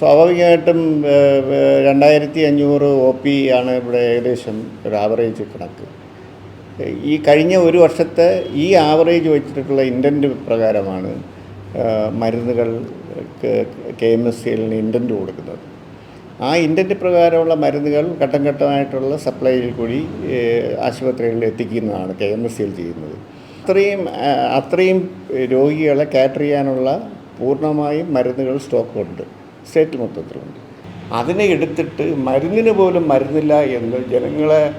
സ്വാഭാവികമായിട്ടും രണ്ടായിരത്തി അഞ്ഞൂറ് ഒ പി ആണ് ഇവിടെ ഏകദേശം ഒരു ആവറേജ് കണക്ക്. ഈ കഴിഞ്ഞ ഒരു വർഷത്തെ ഈ ആവറേജ് വെച്ചിട്ടുള്ള ഇന്റന്റ് പ്രകാരമാണ് മരുന്നുകൾ കെ എം എസ് സിയിൽ ഇന്റന്റ് കൊടുക്കുന്നത്. ആ ഇന്റന്റ് പ്രകാരമുള്ള മരുന്നുകൾ ഘട്ടം ഘട്ടമായിട്ടുള്ള സപ്ലൈയിൽ കൂടി ആശുപത്രികളിൽ എത്തിക്കുന്നതാണ് കെ എം എസ് സിയിൽ ചെയ്യുന്നത്. അത്രയും അത്രയും രോഗികളെ കാറ്റർ ചെയ്യാനുള്ള പൂർണമായും മരുന്നുകൾ സ്റ്റോക്കുണ്ട് സ്റ്റേറ്റ് മൊത്തത്തിലുണ്ട്. അതിനെ എടുത്തിട്ട് മരുന്നിന് പോലും മരുന്നില്ല എന്ന് ജനങ്ങളെ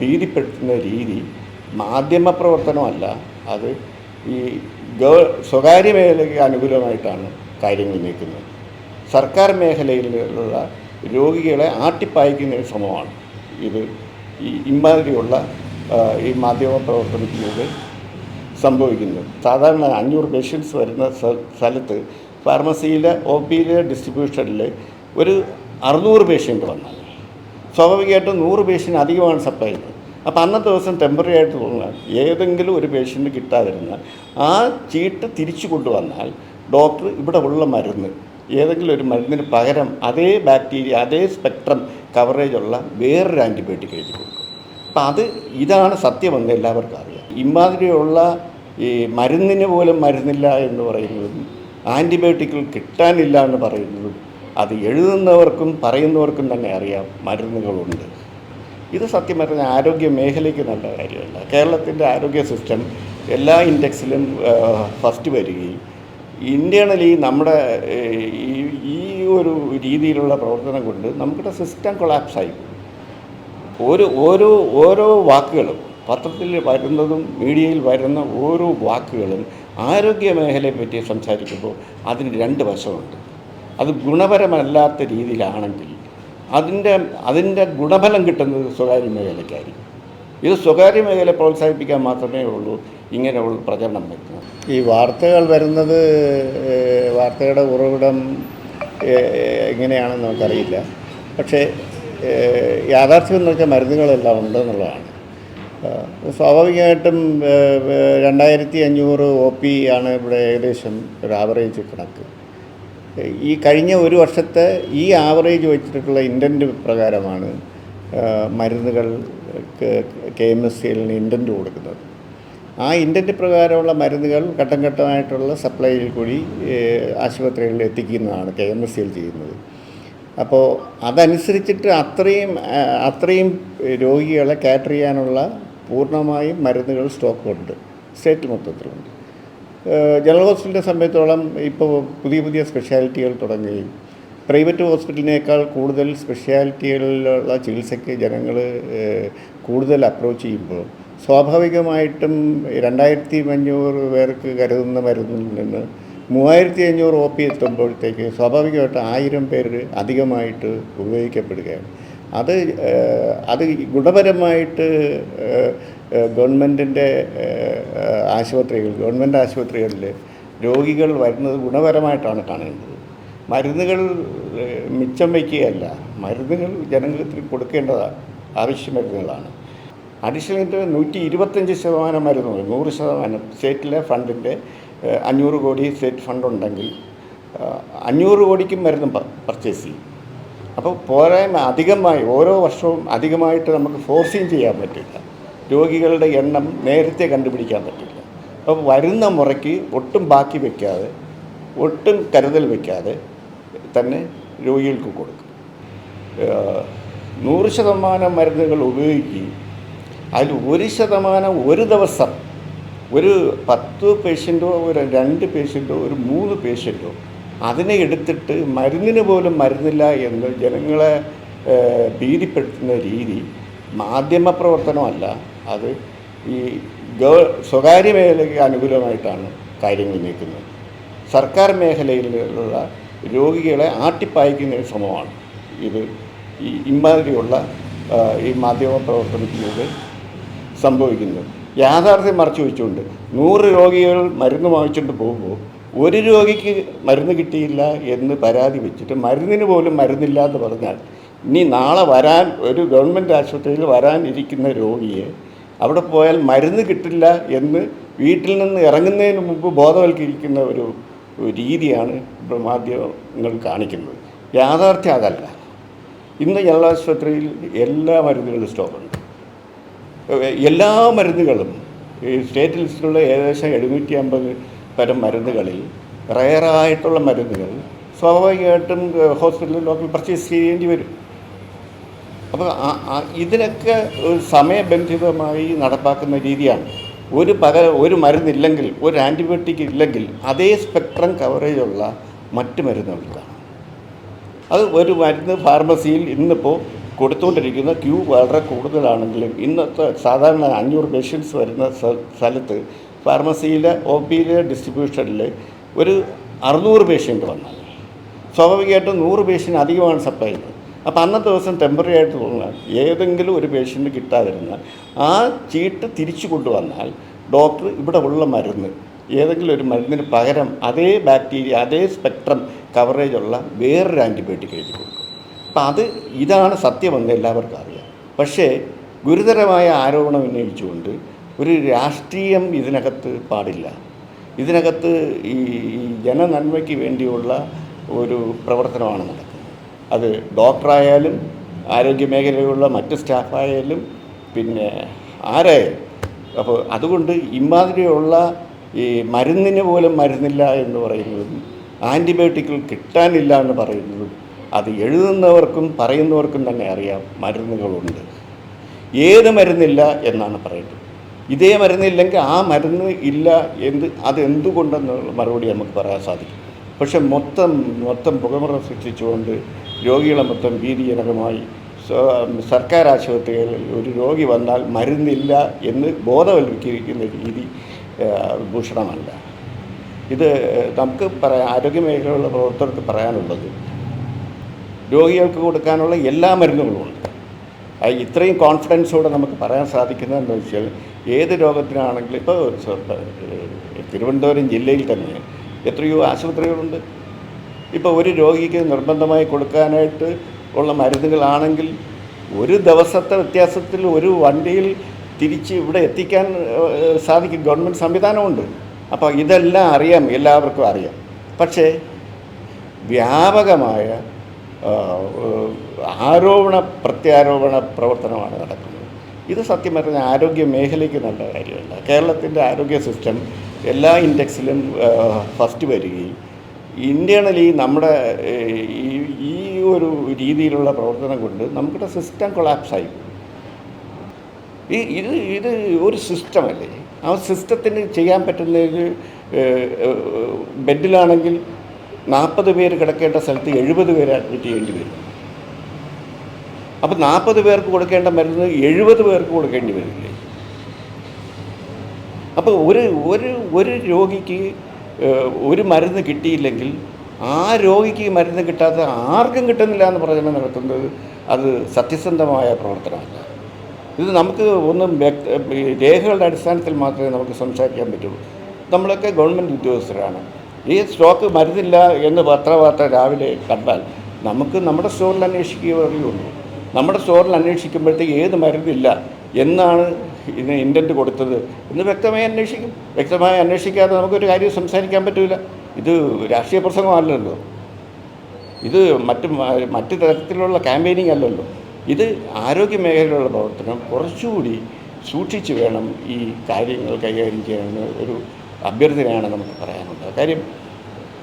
ഭീതിപ്പെടുത്തുന്ന രീതി മാധ്യമ പ്രവർത്തനമല്ല. അത് ഈ ഗവ സ്വകാര്യ മേഖലയ്ക്ക് അനുകൂലമായിട്ടാണ് കാര്യങ്ങൾ നീക്കുന്നത്. സർക്കാർ മേഖലയിലുള്ള രോഗികളെ ആട്ടിപ്പായിക്കുന്ന ശ്രമമാണ് ഇത്. ഈ ഇമാതിരിയുള്ള ഈ മാധ്യമ പ്രവർത്തനത്തിലൂടെ സംഭവിക്കുന്നത്. സാധാരണ അഞ്ഞൂറ് പേഷ്യൻസ് വരുന്ന സ്ഥ- സ്ഥലത്ത് ഫാർമസിയിലെ ഒ പിയിലെ ഡിസ്ട്രിബ്യൂഷനിൽ ഒരു അറുന്നൂറ് പേഷ്യന്റ് വന്നാൽ സ്വാഭാവികമായിട്ടും നൂറ് പേഷ്യന്റ് അധികമാണ് സപ്ലൈ ചെയ്യുന്നത്. അപ്പോൾ അന്നത്തെ ദിവസം ടെമ്പററി ആയിട്ട് തോന്നാൽ ഏതെങ്കിലും ഒരു പേഷ്യന്റ് കിട്ടാതിരുന്നാൽ ആ ചീട്ട് തിരിച്ചു കൊണ്ടുവന്നാൽ ഡോക്ടർ ഇവിടെ ഉള്ള മരുന്ന് ഏതെങ്കിലും ഒരു മരുന്നിന് പകരം അതേ ബാക്ടീരിയ അതേ സ്പെക്ട്രം കവറേജുള്ള വേറൊരു ആന്റിബയോട്ടിക് എഴുതി കൊടുക്കും. അപ്പം അത് ഇതാണ് സത്യമെന്ന് എല്ലാവർക്കും അറിയാം. ഇമാതിരിയുള്ള ഈ മരുന്നിന് പോലും മരുന്നില്ല എന്ന് പറയുന്നതും ആന്റിബയോട്ടിക്കുകൾ കിട്ടാനില്ല എന്ന് പറയുന്നതും അത് എഴുതുന്നവർക്കും പറയുന്നവർക്കും തന്നെ അറിയാം മരുന്നുകളുണ്ട്. ഇത് സത്യം പറഞ്ഞ ആരോഗ്യ മേഖലയ്ക്ക് നല്ല കാര്യമല്ല. കേരളത്തിന്റെ ആരോഗ്യ സിസ്റ്റം എല്ലാ ഇൻഡെക്സിലും ഫസ്റ്റ് വരികയും ഇന്റേണലി നമ്മുടെ ഈ ഈ ഒരു രീതിയിലുള്ള പ്രവർത്തനം കൊണ്ട് നമ്മുടെ സിസ്റ്റം കൊളാപ്സായി. ഒരു ഓരോ ഓരോ വാക്കുകളും പത്രത്തിൽ വരുന്നതും മീഡിയയിൽ വരുന്ന ഓരോ വാക്കുകളും ആരോഗ്യ മേഖലയെ പറ്റി സംസാരിക്കുമ്പോൾ അതിന് രണ്ട് വശമുണ്ട്. അത് ഗുണപരമല്ലാത്ത രീതിയിലാണെങ്കിൽ അതിന്റെ അതിന്റെ ഗുണഫലം കിട്ടുന്നത് സ്വകാര്യ മേഖലയ്ക്കായിരിക്കും. ഇത് സ്വകാര്യ മേഖല പ്രോത്സാഹിപ്പിക്കാൻ മാത്രമേ ഉള്ളൂ ഇങ്ങനെയുള്ള പ്രചരണം വരുന്നത്. ഈ വാർത്തകൾ വരുന്നത് വാർത്തയുടെ ഉറവിടം എങ്ങനെയാണെന്ന് നമുക്കറിയില്ല. പക്ഷേ യാഥാർത്ഥ്യം എന്ന് വെച്ചാൽ മരുന്നുകളെല്ലാം ഉണ്ടെന്നുള്ളതാണ്. സ്വാഭാവികമായിട്ടും രണ്ടായിരത്തി അഞ്ഞൂറ് ഒ പി ആണ് ഇവിടെ ഏകദേശം ഒരു ആവറേജ് കണക്ക്. ഈ കഴിഞ്ഞ ഒരു വർഷത്തെ ഈ ആവറേജ് വെച്ചിട്ടുള്ള ഇന്റന്റ് പ്രകാരമാണ് മരുന്നുകൾ കെ എം എസ് സിയിൽ ഇന്റന്റ് കൊടുക്കുന്നത്. ആ ഇന്റന്റ് പ്രകാരമുള്ള മരുന്നുകൾ ഘട്ടം ഘട്ടമായിട്ടുള്ള സപ്ലൈയിൽ കൂടി ആശുപത്രികളിൽ എത്തിക്കുന്നതാണ് കെ എം എസ് സിയിൽ ചെയ്യുന്നത്. അപ്പോൾ അതനുസരിച്ചിട്ട് അത്രയും അത്രയും രോഗികളെ കാറ്റർ ചെയ്യാനുള്ള പൂർണമായും മരുന്നുകൾ സ്റ്റോക്കുണ്ട്. സ്റ്റേറ്റ് മൊത്തത്തിലുണ്ട്. ജനറൽ ഹോസ്പിറ്റലിനെ സമയത്തോളം ഇപ്പോൾ പുതിയ പുതിയ സ്പെഷ്യാലിറ്റികൾ തുടങ്ങുകയും പ്രൈവറ്റ് ഹോസ്പിറ്റലിനേക്കാൾ കൂടുതൽ സ്പെഷ്യാലിറ്റികളിലുള്ള ചികിത്സയ്ക്ക് ജനങ്ങൾ കൂടുതൽ അപ്രോച്ച് ചെയ്യുമ്പോൾ സ്വാഭാവികമായിട്ടും രണ്ടായിരത്തി അഞ്ഞൂറ് പേർക്ക് കരുതുന്ന മരുന്നിൽ നിന്ന് മൂവായിരത്തി അഞ്ഞൂറ് ഒ പി എത്തുമ്പോഴത്തേക്ക് സ്വാഭാവികമായിട്ട് ആയിരം പേര് അധികമായിട്ട് ഉപയോഗിക്കപ്പെടുകയാണ്. അത് അത് ഗുണപരമായിട്ട് ഗവൺമെന്റിന്റെ ആശുപത്രികൾ ഗവൺമെന്റ് ആശുപത്രികളിൽ രോഗികൾ വരുന്നത് ഗുണപരമായിട്ടാണ് കാണുന്നത്. മരുന്നുകൾ മിച്ചം വയ്ക്കുകയല്ല. മരുന്നുകൾ ജനങ്ങൾക്ക് കൊടുക്കേണ്ടതാണ് ആവശ്യ മരുന്നുകളാണ്. അഡീഷണൽ നൂറ്റി ഇരുപത്തഞ്ച് ശതമാനം മരുന്നുകൾ നൂറ് ശതമാനം സ്റ്റേറ്റിലെ ഫണ്ടിന്റെ അഞ്ഞൂറ് കോടി സ്റ്റേറ്റ് ഫണ്ടുണ്ടെങ്കിൽ അഞ്ഞൂറ് കോടിക്കും മരുന്ന് പർച്ചേസ് ചെയ്യും. അപ്പോൾ പോരായ്മ അധികമായി ഓരോ വർഷവും അധികമായിട്ട് നമുക്ക് ഫോഴ്സിങ് ചെയ്യാൻ പറ്റില്ല. രോഗികളുടെ എണ്ണം നേരത്തെ കണ്ടുപിടിക്കാൻ പറ്റില്ല. അപ്പോൾ വരുന്ന മുറയ്ക്ക് ഒട്ടും ബാക്കി വയ്ക്കാതെ ഒട്ടും കരുതൽ വയ്ക്കാതെ തന്നെ രോഗികൾക്ക് കൊടുക്കും. നൂറ് ശതമാനം മരുന്നുകൾ ഉപയോഗിക്കുകയും അതിൽ ഒരു ശതമാനം ഒരു ദിവസം ഒരു പത്ത് പേഷ്യന്റോ ഒരു രണ്ട് പേഷ്യന്റോ ഒരു മൂന്ന് പേഷ്യന്റോ അതിനെ എടുത്തിട്ട് മരുന്നിന് പോലും മരുന്നില്ല എന്ന് ജനങ്ങളെ ഭീതിപ്പെടുത്തുന്ന രീതി മാധ്യമ പ്രവർത്തനമല്ല. അത് ഈ ഗവ സ്വകാര്യ മേഖലയ്ക്ക് അനുകൂലമായിട്ടാണ് കാര്യങ്ങൾ നീക്കുന്നത്. സർക്കാർ മേഖലയിലുള്ള രോഗികളെ ആട്ടിപ്പായിക്കുന്ന ശ്രമമാണ് ഇത്. ഈ ഇമാതിരിയുള്ള ഈ മാധ്യമ പ്രവർത്തനത്തിലൂടെ സംഭവിക്കുന്നത്. യാഥാർത്ഥ്യം മറച്ചു വെച്ചുകൊണ്ട് നൂറ് രോഗികൾ മരുന്ന് വാങ്ങിച്ചുകൊണ്ട് പോകുമ്പോൾ ഒരു രോഗിക്ക് മരുന്ന് കിട്ടിയില്ല എന്ന് പരാതി വെച്ചിട്ട് മരുന്നിന് പോലും മരുന്നില്ല എന്ന് പറഞ്ഞാൽ ഇനി നാളെ വരാൻ ഒരു ഗവൺമെന്റ് ആശുപത്രിയിൽ വരാനിരിക്കുന്ന രോഗിയെ അവിടെ പോയാൽ മരുന്ന് കിട്ടില്ല എന്ന് വീട്ടിൽ നിന്ന് ഇറങ്ങുന്നതിന് മുമ്പ് ബോധവൽക്കരിക്കുന്ന ഒരു രീതിയാണ് മാധ്യമങ്ങൾ കാണിക്കുന്നത്. യാഥാർത്ഥ്യം അതല്ല ഇന്ന് ജനറൽ ആശുപത്രിയിൽ എല്ലാ മരുന്നുകളും സ്റ്റോക്കുണ്ട്. എല്ലാ മരുന്നുകളും ഈ സ്റ്റേറ്റ് ലിസ്റ്റിലുള്ള ഏകദേശം എഴുന്നൂറ്റി അമ്പത് തരം മരുന്നുകളിൽ റയറായിട്ടുള്ള മരുന്നുകൾ സ്വാഭാവികമായിട്ടും ഹോസ്പിറ്റലിൽ ലോക്കൽ പർച്ചേസ് ചെയ്യേണ്ടി വരും. അപ്പോൾ ഇതിനൊക്കെ സമയബന്ധിതമായി നടപ്പാക്കുന്ന രീതിയാണ്. ഒരു പക ഒരു മരുന്നില്ലെങ്കിൽ ഒരു ആന്റിബയോട്ടിക് ഇല്ലെങ്കിൽ അതേ സ്പെക്ട്രം കവറേജുള്ള മറ്റ് മരുന്നുകൾക്കാണ് അത് ഒരു മരുന്ന് ഫാർമസിയിൽ ഇന്നിപ്പോൾ കൊടുത്തുകൊണ്ടിരിക്കുന്ന ക്യൂ വളരെ കൂടുതലാണെങ്കിലും ഇന്നത്തെ സാധാരണ അഞ്ഞൂറ് പേഷ്യൻസ് വരുന്ന സ്ഥ- സ്ഥലത്ത് ഫാർമസിയിലെ ഒ പിയിലെ ഡിസ്ട്രിബ്യൂഷനിൽ ഒരു അറുന്നൂറ് പേഷ്യന്റ് വന്നാൽ സ്വാഭാവികമായിട്ടും നൂറ് പേഷ്യന്റ് അധികമാണ് സപ്ലൈ ചെയ്യുന്നത്. അപ്പോൾ അന്നത്തെ ദിവസം ടെമ്പററി ആയിട്ട് തോന്നാൽ ഏതെങ്കിലും ഒരു പേഷ്യന്റ് കിട്ടാതിരുന്നാൽ ആ ചീട്ട് തിരിച്ചു കൊണ്ടുവന്നാൽ ഡോക്ടർ ഇവിടെ ഉള്ള മരുന്ന് ഏതെങ്കിലും ഒരു മരുന്നിന് പകരം അതേ ബാക്ടീരിയ അതേ സ്പെക്ട്രം കവറേജുള്ള വേറൊരു ആന്റിബയോട്ടിക് എഴുതി കൊടുക്കും. അപ്പം അത് ഇതാണ് സത്യമെന്ന് എല്ലാവർക്കും അറിയാം. പക്ഷേ ഗുരുതരമായ ആരോപണം ഉന്നയിച്ചുകൊണ്ട് ഒരു രാഷ്ട്രീയം ഇതിനകത്ത് പാടില്ല. ഇതിനകത്ത് ഈ ജനനന്മയ്ക്ക് വേണ്ടിയുള്ള ഒരു പ്രവർത്തനമാണ് നടക്കുന്നത്. അത് ഡോക്ടറായാലും ആരോഗ്യ മേഖലയിലുള്ള മറ്റ് സ്റ്റാഫായാലും പിന്നെ ആരായാലും. അപ്പോൾ അതുകൊണ്ട് ഇമാതിരിയുള്ള ഈ മരുന്നിന് പോലും മരുന്നില്ല എന്ന് പറയുന്നതും ആന്റിബയോട്ടിക്കുകൾ കിട്ടാനില്ല എന്ന് പറയുന്നതും അത് എഴുതുന്നവർക്കും പറയുന്നവർക്കും തന്നെ അറിയാം മരുന്നുകളുണ്ട്. ഏത് മരുന്നില്ല എന്നാണ് പറയുന്നത് ഇതേ മരുന്നില്ലെങ്കിൽ ആ മരുന്ന് ഇല്ല എന്ത് അത് എന്തുകൊണ്ടെന്നുള്ള മറുപടി നമുക്ക് പറയാൻ സാധിക്കും. പക്ഷെ മൊത്തം മൊത്തം പുകമുറ സൃഷ്ടിച്ചുകൊണ്ട് രോഗികളെ മൊത്തം ഭീതിജനകമായി സർക്കാർ ആശുപത്രികളിൽ ഒരു രോഗി വന്നാൽ മരുന്നില്ല എന്ന് ബോധവൽക്കരിക്കുന്ന രീതി ഭൂഷണമല്ല. ഇത് നമുക്ക് പറയാം ആരോഗ്യ മേഖലയിലുള്ള പ്രവർത്തകർക്ക് പറയാനുള്ളത് രോഗികൾക്ക് കൊടുക്കാനുള്ള എല്ലാ മരുന്നുകളും ഉണ്ട്. ഇത്രയും കോൺഫിഡൻസോടെ നമുക്ക് പറയാൻ സാധിക്കുന്നതെന്ന് വെച്ചാൽ ഏത് രോഗത്തിനാണെങ്കിലും ഇപ്പോൾ തിരുവനന്തപുരം ജില്ലയിൽ തന്നെ എത്രയോ ആശുപത്രികളുണ്ട്. ഇപ്പോൾ ഒരു രോഗിക്ക് നിർബന്ധമായി കൊടുക്കാനായിട്ട് ഉള്ള മരുന്നുകളാണെങ്കിൽ ഒരു ദിവസത്തെ വ്യത്യാസത്തിൽ ഒരു വണ്ടിയിൽ തിരിച്ച് ഇവിടെ എത്തിക്കാൻ സാധിക്കും. ഗവൺമെന്റ് സംവിധാനമുണ്ട്. അപ്പോൾ ഇതെല്ലാം അറിയാം. എല്ലാവർക്കും അറിയാം. പക്ഷേ വ്യാപകമായ ആരോപണ പ്രത്യാരോപണ പ്രവർത്തനമാണ് നടക്കുന്നത്. ഇത് സത്യം പറഞ്ഞാൽ ആരോഗ്യ മേഖലയ്ക്ക് നല്ല കാര്യമല്ല. കേരളത്തിന്റെ ആരോഗ്യ സിസ്റ്റം എല്ലാ ഇൻഡെക്സിലും ഫസ്റ്റ് വരികയും ഇന്റേണലി നമ്മുടെ ഈ ഒരു രീതിയിലുള്ള പ്രവർത്തനം കൊണ്ട് നമ്മുടെ സിസ്റ്റം കൊളാപ്സായി. ഈ ഇത് ഇത് ഒരു സിസ്റ്റമല്ലേ ആ സിസ്റ്റത്തിന് ചെയ്യാൻ പറ്റുന്ന ഒരു ബെഡിലാണെങ്കിൽ നാൽപ്പത് പേര് കിടക്കേണ്ട സ്ഥലത്ത് എഴുപത് പേര് അഡ്മിറ്റ് ചെയ്യേണ്ടി വരും. അപ്പം നാൽപ്പത് പേർക്ക് കൊടുക്കേണ്ട മരുന്ന് എഴുപത് പേർക്ക് കൊടുക്കേണ്ടി വരില്ലേ? അപ്പോൾ ഒരു ഒരു ഒരു രോഗിക്ക് ഒരു മരുന്ന് കിട്ടിയില്ലെങ്കിൽ ആ രോഗിക്ക് മരുന്ന് കിട്ടാത്ത ആർക്കും കിട്ടുന്നില്ല എന്ന് പ്രചരണം നടത്തുന്നത് അത് സത്യസന്ധമായ പ്രവർത്തനമല്ല. ഇത് നമുക്ക് ഒന്നും രേഖകളുടെ അടിസ്ഥാനത്തിൽ മാത്രമേ നമുക്ക് സംസാരിക്കാൻ പറ്റുള്ളൂ നമ്മളൊക്കെ ഗവൺമെന്റ് ഉദ്യോഗസ്ഥരാണ്. ഈ സ്റ്റോക്ക് മരുന്നില്ല എന്ന് പത്രവാർത്ത രാവിലെ കണ്ടാൽ നമുക്ക് നമ്മുടെ സ്റ്റോറിൽ അന്വേഷിക്കുകയേ അറിയുള്ളൂ നമ്മുടെ സ്റ്റോറിൽ അന്വേഷിക്കുമ്പോഴത്തേക്ക് ഏത് മരുന്നില്ല എന്നാണ് ഇതിന് ഇന്റന്റ് കൊടുത്തത്. എന്ന് വ്യക്തമായി അന്വേഷിക്കും. വ്യക്തമായി അന്വേഷിക്കാതെ നമുക്കൊരു കാര്യം സംസാരിക്കാൻ പറ്റില്ല ഇത് രാഷ്ട്രീയ പ്രസംഗമല്ലല്ലോ. ഇത് മറ്റ് മറ്റു മറ്റ് തരത്തിലുള്ള ക്യാമ്പയിനിങ് അല്ലല്ലോ. ഇത് ആരോഗ്യ മേഖലയിലുള്ള പ്രവർത്തനം കുറച്ചുകൂടി സൂക്ഷിച്ച് വേണം ഈ കാര്യങ്ങൾ കൈകാര്യം ചെയ്യാൻ ഒരു അഭ്യർത്ഥനയാണ് നമുക്ക് പറയാനുള്ളത്. കാര്യം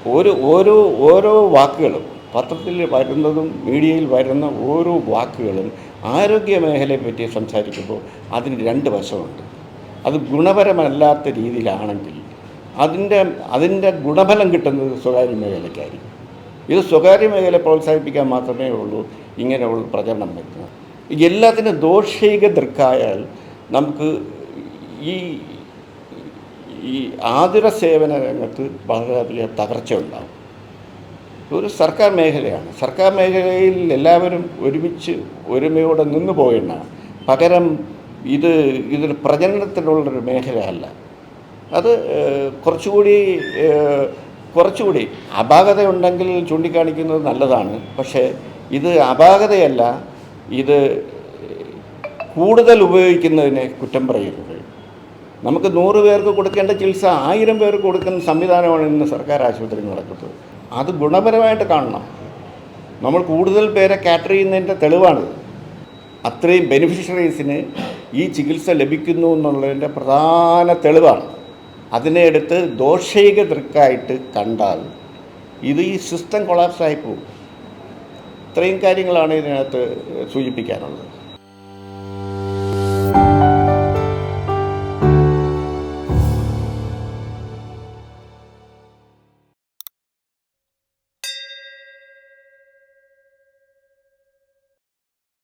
ഓരോ ഓരോ ഓരോ വാക്കുകളും പത്രത്തിൽ വരുന്നതും മീഡിയയിൽ വരുന്ന ഓരോ വാക്കുകളും ആരോഗ്യ മേഖലയെ പറ്റി സംസാരിക്കുമ്പോൾ അതിന് രണ്ട് വശമുണ്ട്. അത് ഗുണപരമല്ലാത്ത രീതിയിലാണെങ്കിൽ അതിന്റെ അതിന്റെ ഗുണഫലം കിട്ടുന്നത് സ്വകാര്യ മേഖലയ്ക്കായിരിക്കും. ഇത് സ്വകാര്യ മേഖല പ്രോത്സാഹിപ്പിക്കാൻ മാത്രമേ ഉള്ളൂ ഇങ്ങനെയുള്ള പ്രചരണം വരുന്നത്. എല്ലാത്തിനും ദോഷൈക ദൃക്കായാൽ നമുക്ക് ഈ ഈ ആതുര സേവന രംഗത്ത് വളരെയധികം തകർച്ച ഉണ്ടാകും ഒരു സർക്കാർ മേഖലയാണ്. സർക്കാർ മേഖലയിൽ എല്ലാവരും ഒരുമിച്ച് ഒരുമയോടെ നിന്നു പോകേണ്ടതാണ് പകരം ഇത് ഇതൊരു പ്രചരണത്തിനുള്ളൊരു മേഖലയല്ല. അത് കുറച്ചുകൂടി കുറച്ചുകൂടി അപാകതയുണ്ടെങ്കിൽ ചൂണ്ടിക്കാണിക്കുന്നത് നല്ലതാണ്. പക്ഷേ ഇത് അപാകതയല്ല. ഇത് കൂടുതൽ ഉപയോഗിക്കുന്നതിനെ കുറ്റം പറയരുത് നമുക്ക് നൂറ് പേർക്ക് കൊടുക്കേണ്ട ചികിത്സ ആയിരം പേർക്ക് കൊടുക്കുന്ന സംവിധാനമാണ് ഇന്ന് സർക്കാർ ആശുപത്രി നടക്കുന്നത്. അത് ഗുണപരമായിട്ട് കാണണം. നമ്മൾ കൂടുതൽ പേരെ കാറ്റർ ചെയ്യുന്നതിന്റെ തെളിവാണ്. അത്രയും ബെനിഫിഷ്യറീസിന് ഈ ചികിത്സ ലഭിക്കുന്നു എന്നുള്ളതിന്റെ പ്രധാന തെളിവാണ്. അതിനെ എടുത്ത് ദോഷൈക ദൃക്കായിട്ട് കണ്ടാൽ ഇത് ഈ സിസ്റ്റം കൊളാപ്സായി പോകും. ഇത്രയും കാര്യങ്ങളാണ് ഇതിനകത്ത് സൂചിപ്പിക്കാനുള്ളത്.